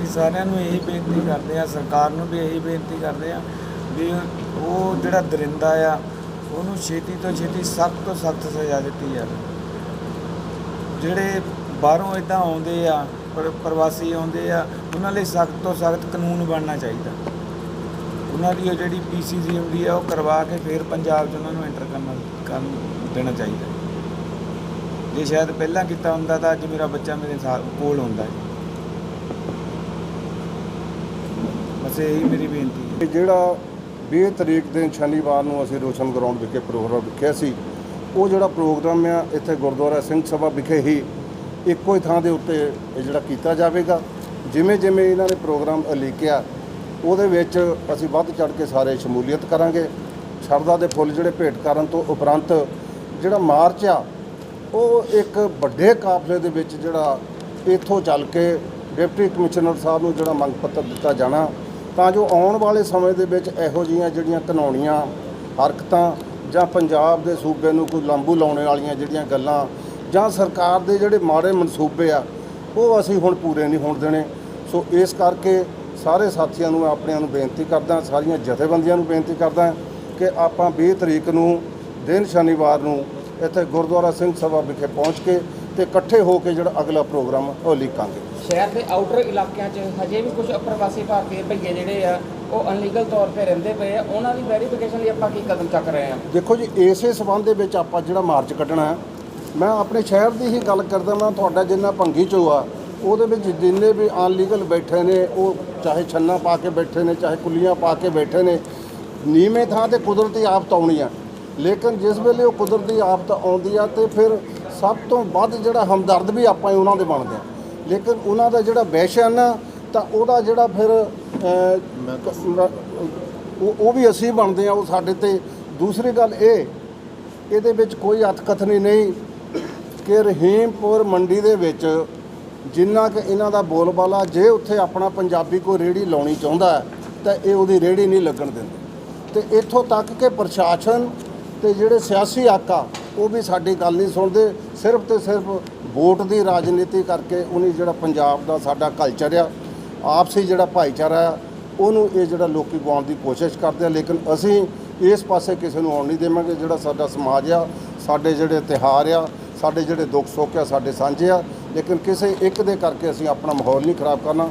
ਅਸੀਂ ਸਾਰਿਆਂ ਨੂੰ ਇਹੀ ਬੇਨਤੀ ਕਰਦੇ ਆ ਸਰਕਾਰ ਨੂੰ ਵੀ ਇਹੀ ਬੇਨਤੀ ਕਰਦੇ ਆ ਵੀ ਉਹ ਜਿਹੜਾ ਦਰਿੰਦਾ ਆ, ਉਹਨੂੰ ਛੇਤੀ ਤੋਂ ਛੇਤੀ ਸਖਤ ਤੋਂ ਸਖਤ ਸਜ਼ਾ ਦਿੱਤੀ ਜਾਵੇ। ਜਿਹੜੇ ਬਾਹਰੋਂ ਇਦਾਂ ਆਉਂਦੇ ਆ, ਪਰ ਪ੍ਰਵਾਸੀ ਆਉਂਦੇ ਆ, ਉਹਨਾਂ ਲਈ ਸਖਤ ਤੋਂ ਸਖਤ ਕਾਨੂੰਨ ਬਣਨਾ ਚਾਹੀਦਾ। ਉਹਨਾਂ ਦੀ ਉਹ ਜਿਹੜੀ ਪੀਸੀਸੀ ਹੁੰਦੀ ਆ, ਉਹ ਕਰਵਾ ਕੇ ਫਿਰ ਪੰਜਾਬ 'ਚ ਉਹਨਾਂ ਨੂੰ ਐਂਟਰ ਕਰਨਾ ਕਰਨ ਦੇਣਾ ਚਾਹੀਦਾ। ਜੇ ਸ਼ਾਇਦ ਪਹਿਲਾਂ ਕੀਤਾ ਹੁੰਦਾ ਤਾਂ ਅੱਜ ਮੇਰਾ ਬੱਚਾ ਮੇਰੇ ਸਾਥ ਕੋਲ ਹੁੰਦਾ ਹੈ। ਬਸ ਇਹੀ ਮੇਰੀ ਬੇਨਤੀ ਹੈ। ਇਹ ਜਿਹੜਾ 20 ਤਰੀਕ ਦੇ ਸ਼ਨੀਵਾਰ ਨੂੰ ਅਸੀਂ ਰੋਸ਼ਨ ਗਰਾਊਂਡ ਵਿਖੇ ਪ੍ਰੋਗਰਾਮ ਰੱਖਿਆ ਸੀ, ਉਹ ਜਿਹੜਾ ਪ੍ਰੋਗਰਾਮ ਆ, ਇੱਥੇ ਗੁਰਦੁਆਰਾ ਸਿੰਘ ਸਭਾ ਵਿਖੇ ਹੀ ਇੱਕੋ ਹੀ ਥਾਂ ਦੇ ਉੱਤੇ ਇਹ ਜਿਹੜਾ ਕੀਤਾ ਜਾਵੇਗਾ। ਜਿਵੇਂ ਜਿਵੇਂ ਇਹਨਾਂ ਨੇ ਪ੍ਰੋਗਰਾਮ ਉਲੀਕਿਆ, ਉਹਦੇ ਵਿੱਚ ਅਸੀਂ ਵੱਧ ਚੜ ਕੇ ਸਾਰੇ ਸ਼ਮੂਲੀਅਤ ਕਰਾਂਗੇ। ਸ਼ਰਧਾ ਦੇ ਫੁੱਲ ਜਿਹੜੇ ਭੇਟ ਕਰਨ ਤੋਂ ਉਪਰੰਤ ਜਿਹੜਾ ਮਾਰਚ ਆ, ਉਹ ਇੱਕ ਵੱਡੇ ਕਾਫਲੇ ਦੇ ਵਿੱਚ ਜਿਹੜਾ ਇੱਥੋਂ ਚੱਲ ਕੇ ਡਿਪਟੀ ਕਮਿਸ਼ਨਰ ਸਾਹਿਬ ਨੂੰ ਜਿਹੜਾ ਮੰਗ ਪੱਤਰ ਦਿੱਤਾ ਜਾਣਾ ਤਾਂ ਜੋ ਆਉਣ ਵਾਲੇ ਸਮੇਂ ਦੇ ਵਿੱਚ ਇਹੋ ਜਿਹੀਆਂ ਜਿਹੜੀਆਂ ਕਾਨੂੰਨੀਆਂ ਹਰਕਤਾਂ ਜਾਂ ਪੰਜਾਬ ਦੇ ਸੂਬੇ ਨੂੰ ਕੋਈ ਲਾਂਬੂ ਲਾਉਣੇ ਵਾਲੀਆਂ ਜਿਹੜੀਆਂ ਗੱਲਾਂ ਜਾਂ ਸਰਕਾਰ ਦੇ ਜਿਹੜੇ ਮਾੜੇ ਮਨਸੂਬੇ ਆ, ਉਹ ਅਸੀਂ ਹੁਣ ਪੂਰੇ ਨਹੀਂ ਹੋਣ ਦੇਣੇ। ਸੋ ਇਸ ਕਰਕੇ ਸਾਰੇ ਸਾਥੀਆਂ ਨੂੰ ਮੈਂ ਆਪਣਿਆਂ ਨੂੰ ਬੇਨਤੀ ਕਰਦਾ, ਸਾਰੀਆਂ ਜਥੇਬੰਦੀਆਂ ਨੂੰ ਬੇਨਤੀ ਕਰਦਾ ਕਿ ਆਪਾਂ 20 ਤਰੀਕ ਨੂੰ, ਦਿਨ ਸ਼ਨੀਵਾਰ ਨੂੰ ਇੱਥੇ ਗੁਰਦੁਆਰਾ ਸਿੰਘ ਸਭਾ ਵਿਖੇ ਪਹੁੰਚ ਕੇ ਤੇ ਇਕੱਠੇ ਹੋ ਕੇ ਜਿਹੜਾ ਅਗਲਾ ਪ੍ਰੋਗਰਾਮ ਉਹ ਲਿਖਾਂਗੇ ਸ਼ਹਿਰ ਦੇ ਆਊਟਰ ਇਲਾਕਿਆਂ 'ਚ ਹਜੇ ਵੀ ਕੁਝ ਪ੍ਰਵਾਸੀ ਭਾਰਤੀ ਭਈਏ ਜਿਹੜੇ ਆ, ਉਹ ਅਨਲੀਗਲ ਤੌਰ ਤੇ ਰਹਿੰਦੇ ਪਏ ਆ। ਉਹਨਾਂ ਦੀ ਵੈਰੀਫਿਕੇਸ਼ਨ ਲਈ ਆਪਾਂ ਕੀ ਕਦਮ ਚੱਕ ਰਹੇ ਆ? ਦੇਖੋ ਜੀ, ਇਸੇ ਸਬੰਧ ਦੇ ਵਿੱਚ ਆਪਾਂ ਜਿਹੜਾ ਮਾਰਚ ਕੱਢਣਾ ਹੈ, ਮੈਂ ਆਪਣੇ ਸ਼ਹਿਰ ਦੀ ਹੀ ਗੱਲ ਕਰਦਾ ਮੈਂ ਤੁਹਾਡਾ ਜਿੰਨਾ ਭੰਗੀ ਚੋ ਆ, ਉਹਦੇ ਵਿੱਚ ਜਿੰਨੇ ਵੀ ਅਨਲੀਗਲ ਬੈਠੇ ਨੇ, ਉਹ ਚਾਹੇ ਛੰਨਾ ਪਾ ਕੇ ਬੈਠੇ ਨੇ, ਚਾਹੇ ਕੁੱਲੀਆਂ ਪਾ ਕੇ ਬੈਠੇ ਨੇ, ਨੀਵੇਂ ਥਾਂ ਤੇ ਕੁਦਰਤੀ ਆਫਤ ਆਉਣੀ ਆ। ਲੇਕਿਨ ਜਿਸ ਵੇਲੇ ਉਹ ਕੁਦਰਤੀ ਆਫਤ ਆਉਂਦੀ ਆ, ਤੇ ਫਿਰ ਸਭ ਤੋਂ ਵੱਧ ਜਿਹੜਾ ਹਮਦਰਦ ਵੀ ਆਪਾਂ ਉਹਨਾਂ ਦੇ ਬਣਦੇ ਆ। ਲੇਕਿਨ ਉਹਨਾਂ ਦਾ ਜਿਹੜਾ ਵੈਸ਼ ਹੈ ਨਾ ਤਾਂ ਉਹਦਾ ਜਿਹੜਾ ਫਿਰ ਉਹ ਉਹ ਵੀ ਅਸੀਂ ਬਣਦੇ ਆ ਉਹ ਸਾਡੇ ਤੇ। ਦੂਸਰੀ ਗੱਲ ਇਹ ਇਹਦੇ ਵਿੱਚ ਕੋਈ ਅਤਕਥਨੀ ਨਹੀਂ ਕਿ ਰਹੀਮਪੁਰ ਮੰਡੀ ਦੇ ਵਿੱਚ ਜਿੰਨਾ ਕਿ ਇਹਨਾਂ ਦਾ ਬੋਲਬਾਲਾ ਜੇ ਉੱਥੇ ਆਪਣਾ ਪੰਜਾਬੀ ਕੋਈ ਰੇੜੀ ਲਾਉਣੀ ਚਾਹੁੰਦਾ ਤਾਂ ਇਹ ਉਹਦੀ ਰੇੜੀ ਨਹੀਂ ਲੱਗਣ ਦਿੰਦੇ। ਤੇ ਇੱਥੋਂ ਤੱਕ ਕਿ ਪ੍ਰਸ਼ਾਸਨ ਤੇ ਜਿਹੜੇ ਸਿਆਸੀ ਆਕਾ ਉਹ ਵੀ ਸਾਡੀ ਗੱਲ ਨਹੀਂ ਸੁਣਦੇ। ਸਿਰਫ ਤੇ ਸਿਰਫ ਵੋਟ ਦੀ ਰਾਜਨੀਤੀ ਕਰਕੇ ਉਹਨੇ ਜਿਹੜਾ ਪੰਜਾਬ ਦਾ ਸਾਡਾ ਕਲਚਰ ਆ, ਆਪਸੀ ਜਿਹੜਾ ਭਾਈਚਾਰਾ ਆ, ਉਹਨੂੰ ਇਹ ਜਿਹੜਾ ਲੋਕੀ ਗਵਾਉਣ ਦੀ ਕੋਸ਼ਿਸ਼ ਕਰਦੇ ਆ। ਲੇਕਿਨ ਅਸੀਂ ਇਸ ਪਾਸੇ ਕਿਸੇ ਨੂੰ ਆਉਣ ਨਹੀਂ ਦੇਵਾਂਗੇ। ਜਿਹੜਾ ਸਾਡਾ ਸਮਾਜ ਆ, ਸਾਡੇ ਜਿਹੜੇ ਤਿਉਹਾਰ ਆ, ਸਾਡੇ ਜਿਹੜੇ ਦੁੱਖ ਸੁੱਖ ਆ, ਸਾਡੇ ਸਾਂਝੇ ਆ, ਲੇਕਿਨ ਕਿਸੇ ਇੱਕ ਦੇ ਕਰਕੇ ਅਸੀਂ ਆਪਣਾ ਮਾਹੌਲ ਨਹੀਂ ਖਰਾਬ ਕਰਨਾ।